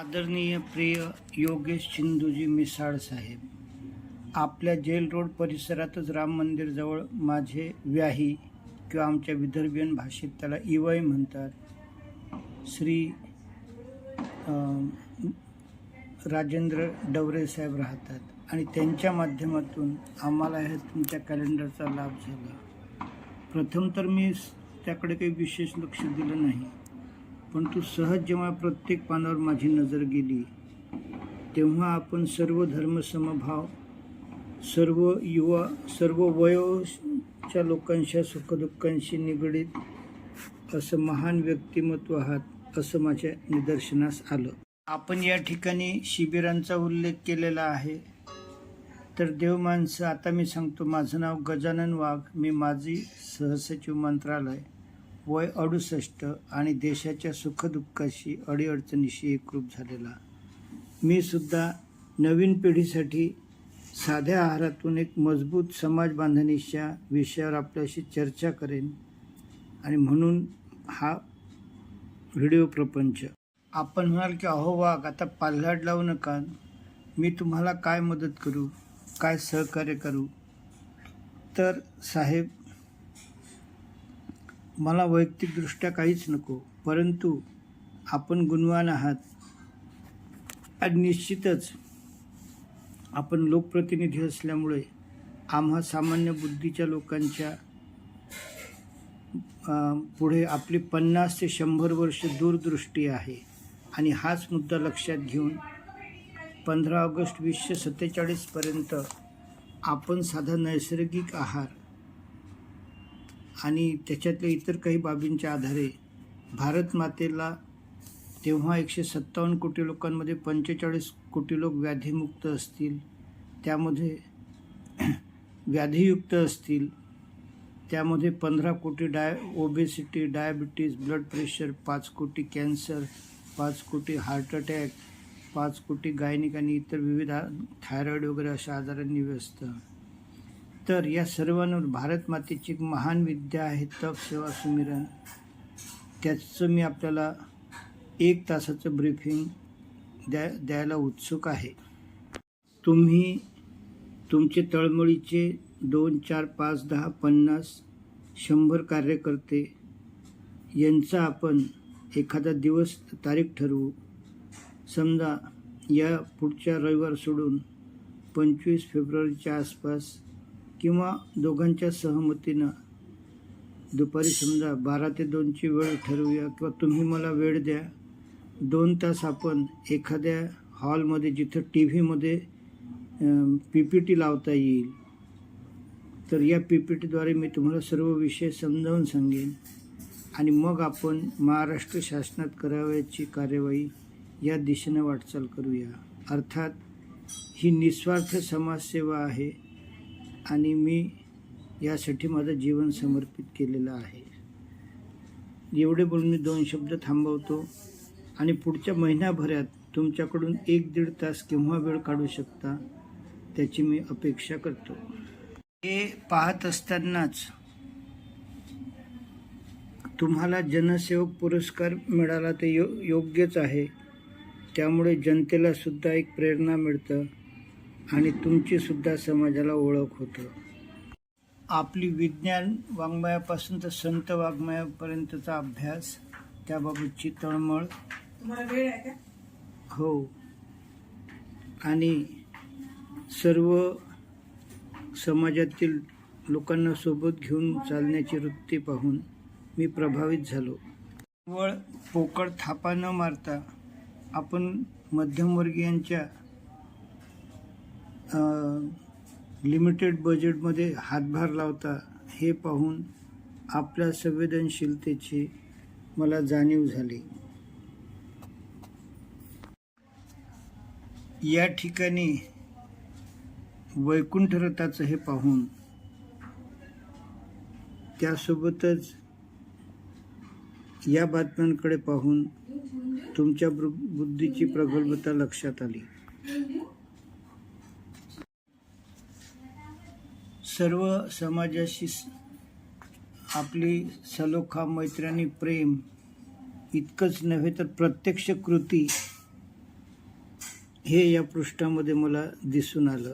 आदरणीय प्रिय योगेश शिंदूजी मिसाळ साहेब आपल्या जेल रोड परिसरातच राम मंदिरजवळ माझे व्याही किंवा आमच्या विदर्भियन भाषेत त्याला इवय म्हणतात. श्री राजेंद्र डवरे साहेब राहतात आणि त्यांच्या माध्यमातून आम्हाला ह्या तुमच्या कॅलेंडरचा लाभ झाला. प्रथम तर मी त्याकडे काही विशेष लक्ष दिलं नाही. परंतु सहज जेव्हा प्रत्येक पानावर माझी नजर गेली तेव्हा आपण सर्व धर्मसमभाव सर्व युवा सर्व वयोच्या लोकांच्या सुखदुःखांशी निगडीत असं महान व्यक्तिमत्व आहात असं माझ्या निदर्शनास आलं. आपण या ठिकाणी शिबिरांचा उल्लेख केलेला आहे. तर देव माणसं आता मी सांगतो माझं नाव गजानन वाघ मी माझी सहसचिव मंत्रालय. वय अडुसष्ट आणि देशाच्या सुखदुःखाशी अडीअडचणीशी एकरूप झालेला. मी सुद्धा नवीन पिढीसाठी साध्या आहारातून एक मजबूत समाज बांधणीच्या विषयावर आपल्याशी चर्चा करेन आणि म्हणून हा व्हिडिओ प्रपंच. आपण म्हणाल की अहो वाघ आता पाल्हाड लावू नका. मी तुम्हाला काय मदत करू? काय सहकार्य करू? तर साहेब मला वैयक्तिकदृष्ट्या काहीच नको परंतु आपण गुणवान आहात. आणि निश्चितच आपण लोकप्रतिनिधी असल्यामुळे आम्हा सामान्य बुद्धीच्या लोकांच्या पुढे आपली पन्नास ते शंभर वर्ष दूरदृष्टी आहे. आणि हाच मुद्दा लक्षात घेऊन पंधरा ऑगस्ट वीसशे सत्तेचाळीसपर्यंत आपण साधा नैसर्गिक आहार आणि त्याच्यातल्या इतर काही बाबींच्या आधारे भारत मातेला तेव्हा एकशे सत्तावन्न कोटी लोकांमध्ये पंचेचाळीस कोटी लोक व्याधीमुक्त असतील त्यामध्ये व्याधीयुक्त असतील त्यामध्ये पंधरा कोटी डाय ओबेसिटी डायबिटीज ब्लड प्रेशर पाच कोटी कॅन्सर पाच कोटी हार्ट अटॅक पाच कोटी गायनिक आणि इतर विविध थायरॉईड वगैरे अशा आजारांनी व्यस्त. तर या सर्वांवर भारत मातेची एक महान विद्या आहे तप सेवा सुमिरन. त्याचं मी आपल्याला एक तासाचं ब्रीफिंग द्या द्यायला उत्सुक आहे. तुम्ही तुमचे तळमळीचे दोन चार पाच दहा पन्नास शंभर कार्यकर्ते यांचा आपण एखादा दिवस तारीख ठरवू. समजा या पुढच्या रविवार सोडून पंचवीस फेब्रुवारीच्या आसपास किंवा दोघांच्या सहमतीनं दुपारी समजा बारा ते दोनची वेळ ठरवूया किंवा तुम्ही मला वेळ द्या दोन तास आपण एखाद्या हॉलमध्ये जिथं टी व्हीमध्ये पी पी टी लावता येईल तर या पी पी टीद्वारे मी तुम्हाला सर्व विषय समजावून सांगेन. आणि मग आपण महाराष्ट्र शासनात करावयाची कार्यवाही या दिशेनं वाटचाल करूया. अर्थात ही निस्वार्थ समाजसेवा आहे. आणि मी यासाठी माझं जीवन समर्पित केलेलं आहे. एवढे बोलून मी दोन शब्द थांबवतो आणि पुढच्या महिन्याभरात तुमच्याकडून एक दीड तास केव्हा वेळ काढू शकता त्याची मी अपेक्षा करतो. हे पाहत असतानाच तुम्हाला जनसेवक पुरस्कार मिळाला ते यो योग्यच आहे. त्यामुळे जनतेला सुद्धा एक प्रेरणा मिळतं. आणि तुमची सुद्धा समाजाला ओळख होतं. आपली विज्ञान वाङ्मयापासून तर संत वाङ्मयापर्यंतचा अभ्यास त्याबाबतची तळमळ. तुम्हाला वेळ आहे का? हो. आणि सर्व समाजातील लोकांना सोबत घेऊन चालण्याची वृत्ती पाहून मी प्रभावित झालो. केवळ पोकळ थापा न मारता आपण मध्यमवर्गीयांच्या लिमिटेड बजेटमध्ये हातभार लावता हे पाहून आपल्या संवेदनशीलतेची मला जाणीव झाली. या ठिकाणी वैकुंठरथाचं हे पाहून त्यासोबतच या बातम्यांकडे पाहून तुमच्या बु- बुद्धीची प्रगल्भता लक्षात आली. सर्व समाजाशी आपली सलोखा मैत्रिणी प्रेम इतकंच नव्हे तर प्रत्यक्ष कृती हे या पृष्ठामध्ये मला दिसून आलं.